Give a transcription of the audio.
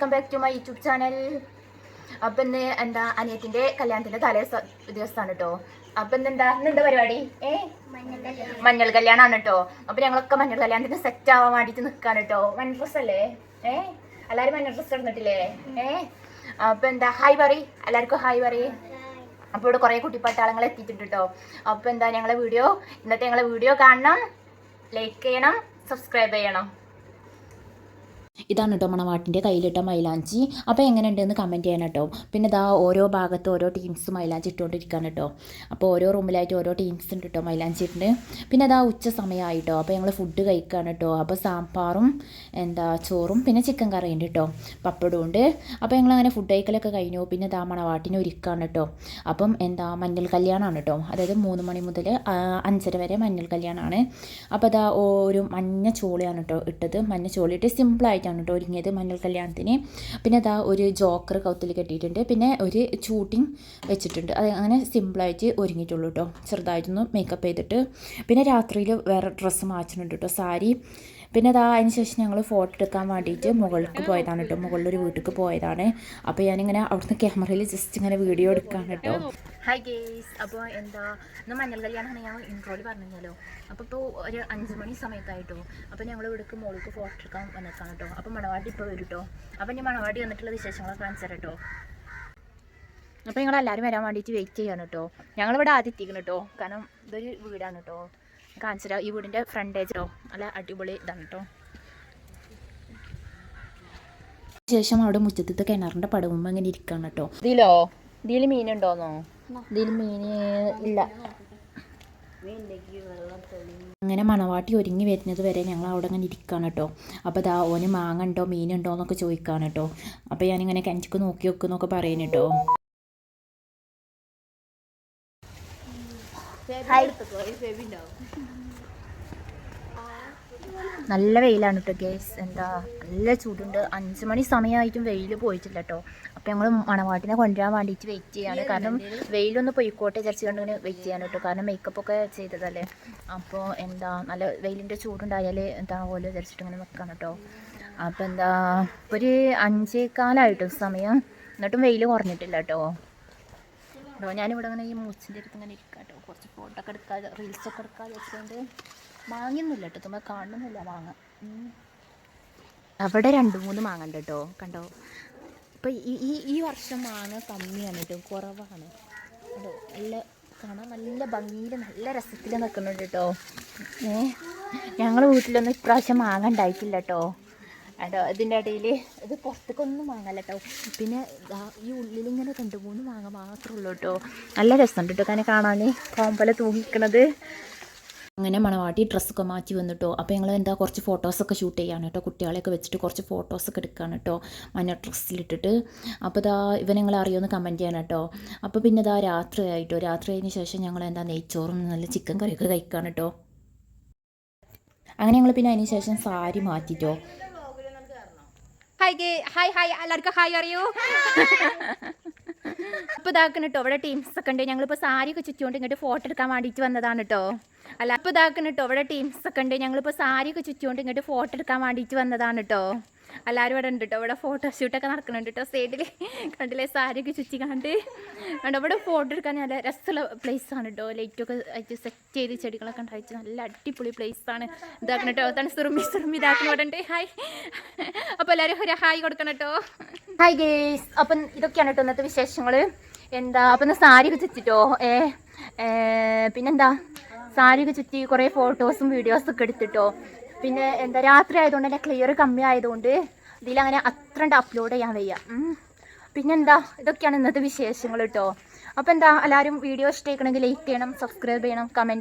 Welcome back to my YouTube channel അപ്പം ഇന്ന് എന്താ അനിയത്തിന്റെ കല്യാണത്തിന്റെ തലേ ദിവസമാണ് കേട്ടോ അപ്പം ഇന്നെന്താ ഇന്നെന്താ പരിപാടി? ഏ? മഞ്ഞൾ കല്യാണമാണ് കേട്ടോ അപ്പൊ ഞങ്ങളൊക്കെ മഞ്ഞൾ കല്യാണത്തിന് സെറ്റ് ആവാൻ വേണ്ടിട്ട് നിക്കാണ് കേട്ടോ മഞ്ഞൾ ഡ്രസ് അല്ലേ? ഏ? എല്ലാരും മഞ്ഞൾ ഡ്രസ് ഇടുന്നിട്ടില്ലേ? ഏ? അപ്പൊ എന്താ ഹായ് പറ എല്ലാവർക്കും ഹായ് പറ അപ്പോൾ ഇവിടെ കുറേ കുട്ടിപ്പട്ടാളങ്ങൾ എത്തിയിട്ടുണ്ട് കേട്ടോ അപ്പോൾ എന്താ ഞങ്ങളെ വീഡിയോ ഇന്നത്തെ ഞങ്ങളെ വീഡിയോ കാണണം. ലൈക്ക് ചെയ്യണം. സബ്സ്ക്രൈബ് ചെയ്യണം. ഇതാണ് കേട്ടോ മണവാട്ടിന്റെ കയ്യിലിട്ട മൈലാഞ്ചി. അപ്പോൾ എങ്ങനെയുണ്ടെന്ന് കമന്റ് ചെയ്യണം കേട്ടോ. പിന്നെ ഇതാ ഓരോ ഭാഗത്ത് ഓരോ ടീംസ് മൈലാഞ്ചി ഇട്ടുകൊണ്ടിരിക്കുകയാണ് കേട്ടോ. അപ്പോൾ ഓരോ റൂമിലായിട്ട് ഓരോ ടീംസ് ഉണ്ട് കേട്ടോ മൈലാഞ്ചി ഉണ്ട് പിന്നെ അതാ ഉച്ച സമയമായിട്ടോ അപ്പോൾ ഞങ്ങൾ ഫുഡ് കഴിക്കുകയാണ് കേട്ടോ. അപ്പോൾ സാമ്പാറും എന്താ ചോറും പിന്നെ ചിക്കൻ കറി ഉണ്ട് കേട്ടോ. പപ്പടവും ഉണ്ട്. അപ്പോൾ ഞങ്ങൾ അങ്ങനെ ഫുഡ് കഴിക്കലൊക്കെ കഴിഞ്ഞു. പിന്നെ ഇതാ മണവാട്ടിനെ ഒരുക്കുകയാണ് കേട്ടോ. അപ്പം എന്താ മഞ്ഞൾ കല്യാണമാണ് കേട്ടോ. അതായത് മൂന്ന് മണി മുതൽ അഞ്ചര വരെ മഞ്ഞൾ കല്യാണമാണ്. അപ്പോൾ അതാ ഒരു മഞ്ഞ ചോളിയാണ് കേട്ടോ ഇട്ടത്. മഞ്ഞ ചോളിയിട്ട് സിമ്പിളായിട്ടാണ് കേട്ടോ ഒരുങ്ങിയത് മഞ്ഞൾ കല്യാണത്തിന്. പിന്നെ അതാ ഒരു ജോക്കർ കൗത്തിൽ കെട്ടിയിട്ടുണ്ട്. പിന്നെ ഒരു ചൂട്ടിങ് വെച്ചിട്ടുണ്ട്. അത് അങ്ങനെ സിമ്പിളായിട്ട് ഒരുങ്ങിയിട്ടുള്ളൂ കേട്ടോ. ചെറുതായിട്ടൊന്ന് മേക്കപ്പ് ചെയ്തിട്ട്. പിന്നെ രാത്രിയിൽ വേറെ ഡ്രസ്സ് മാറ്റുന്നുണ്ട് കേട്ടോ. സാരി പിന്നെ അതാ അതിന് ശേഷം ഞങ്ങൾ ഫോട്ടോ എടുക്കാൻ വേണ്ടിയിട്ട് മുകളിലേക്ക് പോയതാണ് കേട്ടോ മുകളിലൊരു വീട്ടിലേക്ക് പോയതാണ്. അപ്പോൾ ഞാനിങ്ങനെ അവിടുന്ന് ക്യാമറയിൽ ജസ്റ്റ് ഇങ്ങനെ വീഡിയോ എടുക്കാൻ കേട്ടോ ഹായ് ഗേസ് അപ്പോൾ എന്താ ഇന്ന് മഞ്ഞൾ കല്യാണമാണ്. ഞാൻ ഇൻട്രോയിൽ പറഞ്ഞല്ലോ അപ്പോൾ ഇപ്പോൾ ഒരു അഞ്ച് മണി സമയത്തായിട്ടോ. അപ്പോൾ ഞങ്ങൾ ഇവിടേക്ക് മോൾക്ക് ഫോട്ടോ എടുക്കാൻ വന്നേക്കാണ് കേട്ടോ അപ്പോൾ മണവാട്ടി ഇപ്പോൾ വരും കേട്ടോ അപ്പോൾ ഞാൻ മണവാട്ടി വന്നിട്ടുള്ള വിശേഷങ്ങളൊക്കെ കാണിച്ചു തരാം കേട്ടോ അപ്പോൾ ഞങ്ങൾ എല്ലാവരും വരാൻ വേണ്ടിയിട്ട് വെയിറ്റ് ചെയ്യാണ് കേട്ടോ ഞങ്ങളിവിടെ ആദ്യം എത്തിക്കണം കേട്ടോ കാരണം ഇതൊരു വീടാണ് കേട്ടോ കാണിച്ചു തരാം ഈ വീടിന്റെ ഫ്രണ്ടേജ് നല്ല അടിപൊളി ഇതാണ് കേട്ടോ ശേഷം അവിടെ മുറ്റത്തെ കിണറിന്റെ പടവുമ്പോൾ ഇങ്ങനെ ഇരിക്കുകയാണ് കേട്ടോ ഇതിലോ? ഇതിൽ മീനുണ്ടോന്നോ? ഇതിൽ മീൻ ഇല്ല. അങ്ങനെ മണവാട്ടി ഒരുങ്ങി വരുന്നത് വരെ ഞങ്ങൾ അവിടെ അങ്ങനെ ഇരിക്കുകയാണ് കേട്ടോ അപ്പോൾ ദാ ഓന് മാങ്ങ ഉണ്ടോ മീനുണ്ടോ എന്നൊക്കെ ചോദിക്കുകയാണ് കേട്ടോ അപ്പോൾ ഞാനിങ്ങനെ കിണറ്റിക്ക് നോക്കി വെക്കുന്നൊക്കെ പറയുന്നു കേട്ടോ നല്ല വെയിലാണ് കേട്ടോ ഗേസ് എന്താ നല്ല ചൂടുണ്ട്. അഞ്ച് മണി സമയമായിട്ടും വെയിൽ പോയിട്ടില്ല കേട്ടോ അപ്പോൾ ഞങ്ങൾ മണവാട്ടിനെ കൊണ്ടുവരാൻ വേണ്ടിയിട്ട് വെയിറ്റ് ചെയ്യാണ്. കാരണം വെയിലൊന്ന് പൊയ്ക്കോട്ടെ വിചാരിച്ചുകൊണ്ട് ഇങ്ങനെ വെയിറ്റ് ചെയ്യാൻ കേട്ടോ കാരണം മേക്കപ്പ് ഒക്കെ ചെയ്തതല്ലേ. അപ്പോൾ എന്താ നല്ല വെയിലിന്റെ ചൂടുണ്ടായാൽ എന്താ പോലെ വിചാരിച്ചിട്ട് ഇങ്ങനെ നിൽക്കണം കേട്ടോ അപ്പോൾ എന്താ ഒരു അഞ്ചേക്കാലായിട്ടും സമയം. എന്നിട്ടും വെയിൽ കുറഞ്ഞിട്ടില്ല കേട്ടോ കേട്ടോ ഞാനിവിടെ അങ്ങനെ ഈ മൂച്ചിന്റെ അടുത്ത് ഇങ്ങനെ ഇരിക്കാം കേട്ടോ. കുറച്ച് ഫോട്ടോ ഒക്കെ എടുക്കാതെ റീൽസൊക്കെ എടുക്കാതെ വെച്ചുകൊണ്ട് വാങ്ങിയൊന്നുമില്ല കേട്ടോ. തുമ്പ കാണുന്നില്ല മാങ്ങ. അവിടെ രണ്ട് മൂന്ന് മാങ്ങ ഉണ്ട് കേട്ടോ. കണ്ടോ? ഇപ്പം ഈ ഈ ഈ വർഷം മാങ്ങ കമ്മിയാണ് കേട്ടോ. കുറവാണ്. കേട്ടോ നല്ല കാണാൻ നല്ല ഭംഗിയിൽ നല്ല രസത്തിൽ നിൽക്കുന്നുണ്ട് കേട്ടോ. ഏ? ഞങ്ങളുടെ വീട്ടിലൊന്നും ഇപ്രാവശ്യം മാങ്ങ ഉണ്ടായിട്ടില്ല കേട്ടോ. കേട്ടോ ഇതിന്റെ ഇടയിൽ ഇത് പുറത്തേക്കൊന്നും വാങ്ങല്ല കേട്ടോ പിന്നെ ഈ ഉള്ളിലിങ്ങനെ രണ്ട് മൂന്ന് വാങ്ങ മാത്രമേ ഉള്ളൂ കേട്ടോ നല്ല രസമുണ്ട് കേട്ടോ കാരണം കാണാൻ കോമ്പല തൂങ്ങിക്കണത്. അങ്ങനെ മണവാട്ടി ഡ്രസ്സൊക്കെ മാറ്റി വന്നിട്ടോ അപ്പോൾ ഞങ്ങൾ എന്താ കുറച്ച് ഫോട്ടോസൊക്കെ ഷൂട്ട് ചെയ്യാണ് കേട്ടോ കുട്ടികളെയൊക്കെ വെച്ചിട്ട് കുറച്ച് ഫോട്ടോസൊക്കെ എടുക്കുകയാണ് കേട്ടോ മഞ്ഞ ഡ്രസ്സിലിട്ടിട്ട് അപ്പോൾ ഇതാ ഇവ ഞങ്ങൾ അറിയുമെന്ന് കമന്റ് ചെയ്യണം കേട്ടോ അപ്പോൾ പിന്നെ ഇതാ രാത്രി ആയിട്ടോ രാത്രി ആയതിനു ശേഷം ഞങ്ങൾ എന്താ നെയ്ച്ചോറും നല്ല ചിക്കൻ കറിയൊക്കെ കഴിക്കുകയാണ് കേട്ടോ അങ്ങനെ ഞങ്ങൾ പിന്നെ അതിന് ശേഷം സാരി മാറ്റിട്ടോ ഹായ് ഹായ് ഹായ് എല്ലാവർക്കും ഹായ് അറിയൂ അപ്പോൾ ഇതാക്കണം കേട്ടോ ഇവിടെ ടീംസ് ഒക്കെ ഉണ്ട് ഞങ്ങളിപ്പോൾ സാരിയൊക്കെ ഒക്കെ ചുറ്റിക്കൊണ്ട് ഇങ്ങോട്ട് ഫോട്ടോ എടുക്കാൻ വേണ്ടിയിട്ട് വന്നതാണ് കേട്ടോ അല്ല അപ്പോൾ ഇതാക്കണം കേട്ടോ ഇവിടെ ടീംസ് ഒക്കെ ഉണ്ട്. ഞങ്ങളിപ്പോൾ സാരി ഒക്കെ ചുറ്റിക്കൊണ്ട് ഇങ്ങോട്ട് ഫോട്ടോ എടുക്കാൻ വേണ്ടിയിട്ട് വന്നതാണ് കേട്ടോ എല്ലാവരും ഇവിടെ ഉണ്ട് കേട്ടോ ഇവിടെ ഫോട്ടോഷൂട്ടൊക്കെ നടക്കുന്നുണ്ട് കേട്ടോ സൈഡിൽ കണ്ടില്ലേ? സാരിയൊക്കെ ചുറ്റി കണ്ട്? കണ്ടോ ഇവിടെ ഫോട്ടോ എടുക്കാൻ നല്ല രസമുള്ള place ആണ് കേട്ടോ ലൈറ്റൊക്കെ അയച്ച് സെറ്റ് ചെയ്ത് ചെടികളൊക്കെ ഉണ്ടായിട്ട് നല്ല അടിപൊളി place ആണ്. ഇതാക്കണം കേട്ടോ അതാണ് സുറുമി. സുറുമി ഉണ്ട്. ഹായ് അപ്പോൾ എല്ലാവരും ഒരു ഹായ് കൊടുക്കണം കേട്ടോ ഹായ് ഗേസ് അപ്പം ഇതൊക്കെയാണ് കേട്ടോ ഇന്നത്തെ വിശേഷങ്ങൾ എന്താ? അപ്പം സാരി ഒക്കെ ചുറ്റിട്ടോ? ഏ, പിന്നെന്താ? സാരിയൊക്കെ ചുറ്റി കുറേ ഫോട്ടോസും വീഡിയോസും ഒക്കെ എടുത്തിട്ടോ. പിന്നെ എന്താ രാത്രി ആയതുകൊണ്ട് തന്നെ ക്ലിയർ കമ്മി ആയതുകൊണ്ട് ഇതിലങ്ങനെ അത്ര അപ്ലോഡ് ചെയ്യാൻ വയ്യ. പിന്നെന്താ ഇതൊക്കെയാണ് ഇന്നത്തെ വിശേഷങ്ങൾ കേട്ടോ അപ്പോൾ എന്താ എല്ലാവരും വീഡിയോ ഇഷ്ടമായിക്കണമെങ്കിൽ ലൈക്ക് ചെയ്യണം സബ്സ്ക്രൈബ് ചെയ്യണം കമന്റ്